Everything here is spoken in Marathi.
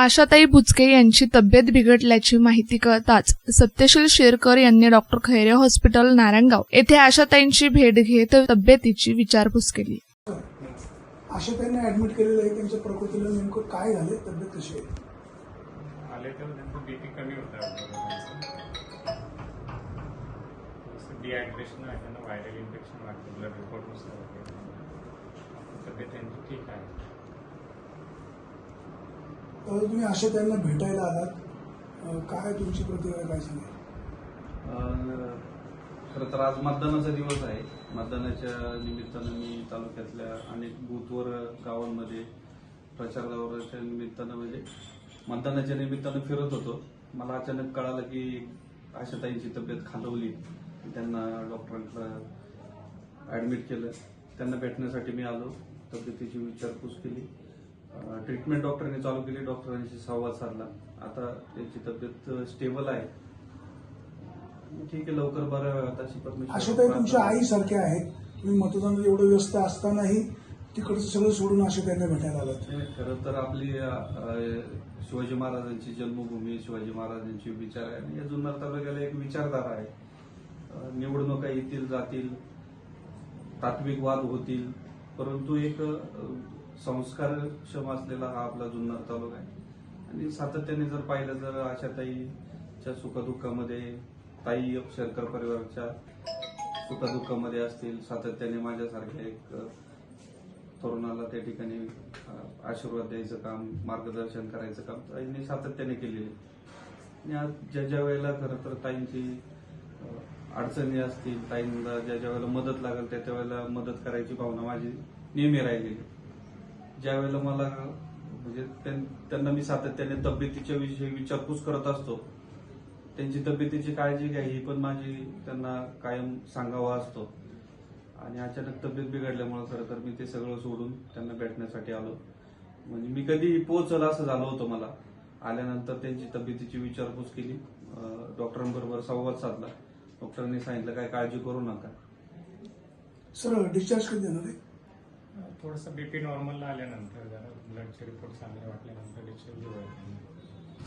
आशाताई बुचके यांची तब्येत बिघडल्याची माहिती कळताच सत्यशील शेरकर यांनी डॉक्टर खैरे हॉस्पिटल नारायणगाव येथे आशाताईंची भेट घेत तब्येतीची विचारपूस केली. अशा त्यांना ऍडमिट केलेलं आहे त्यांच्या प्रकृतीला नेमकं काय झालं तब्येत कशी आहे? आले तर त्यांचं बीपी कमी होता डिहायड्रेशन आहे त्यांना व्हायरल इन्फेक्शन वाटतं ब्लड रिपोर्टनुसार तब्येत त्यांची ठीक आहे. तर तुम्ही अशा त्यांना भेटायला आलात. काय तुमची प्रतिक्रिया काय सांगेल? खरं तर आज मतदानाचा दिवस आहे. मतदानाच्या निमित्तानं मी तालुक्यातल्या अनेक बूथवर गावांमध्ये प्रचार दौऱ्याच्या निमित्तानं म्हणजे मतदानाच्या निमित्तानं फिरत होतो. मला अचानक कळालं की आशाताईंची तब्येत खालवली त्यांना डॉक्टरांकडं ॲडमिट केलं. त्यांना भेटण्यासाठी मी आलो. तब्येतीची विचारपूस केली. ट्रीटमेंट डॉक्टरांनी चालू केली डॉक्टरांशी संवाद साधला. आता त्यांची तब्येत स्टेबल आहे. ठीक आहे लवकर बरं परमेश्वर आशाताई तुमच्या प्रार्थना. आईसारख्या आहेत. तुम्ही मतदानात एवढं व्यस्त असतानाही तिकडचं सगळं सोडून अशा त्यांना भेटायला नाही, खरं तर आपली शिवाजी महाराजांची जन्मभूमी शिवाजी महाराजांची विचार आहे. आणि या जुन्नर तालुक्याला एक विचारधारा आहे. निवडणुका येतील जातील तात्विक वाद होतील. परंतु एक संस्कारक्षम असलेला हा आपला जुन्नर तालुका आहे. आणि सातत्याने जर पाहिलं तर आशाताईच्या सुखदुःखामध्ये ताई शेरकर परिवाराच्या सुखदुःखामध्ये असतील सातत्याने माझ्यासारख्या एक तरुणाला त्या ठिकाणी आशीर्वाद द्यायचं काम मार्गदर्शन करायचं काम ताईंनी सातत्याने केलेले आणि आज ज्या ज्या वेळेला खरं तर ताईंची अडचणी असतील ताईंना ज्या ज्या वेळेला मदत लागेल त्या त्या वेळेला मदत करायची भावना माझी नेहमी राहिलेली ज्या वेळेला मला म्हणजे त्यां- त्यांना मी सातत्याने तब्येतीच्या विषयी विचारपूस करत असतो. त्यांची तब्येतीची काळजी घ्या ही पण माझी त्यांना कायम सांगावा असतो. आणि अचानक तब्येत बिघडल्यामुळे खरं तर मी ते सगळं सोडून त्यांना भेटण्यासाठी आलो. म्हणजे मी कधी पोहोचल असं झालं होतं मला. आल्यानंतर त्यांची तब्येतीची विचारपूस केली. डॉक्टरांबरोबर संवाद साधला. डॉक्टरांनी सांगितलं काय काळजी करू नका. सर डिस्चार्ज कधी देणार आहे? थोडंसं बीपी नॉर्मलला आल्यानंतर जरा ब्लडचे रिपोर्ट चांगले वाटल्यानंतर डिस्चार्ज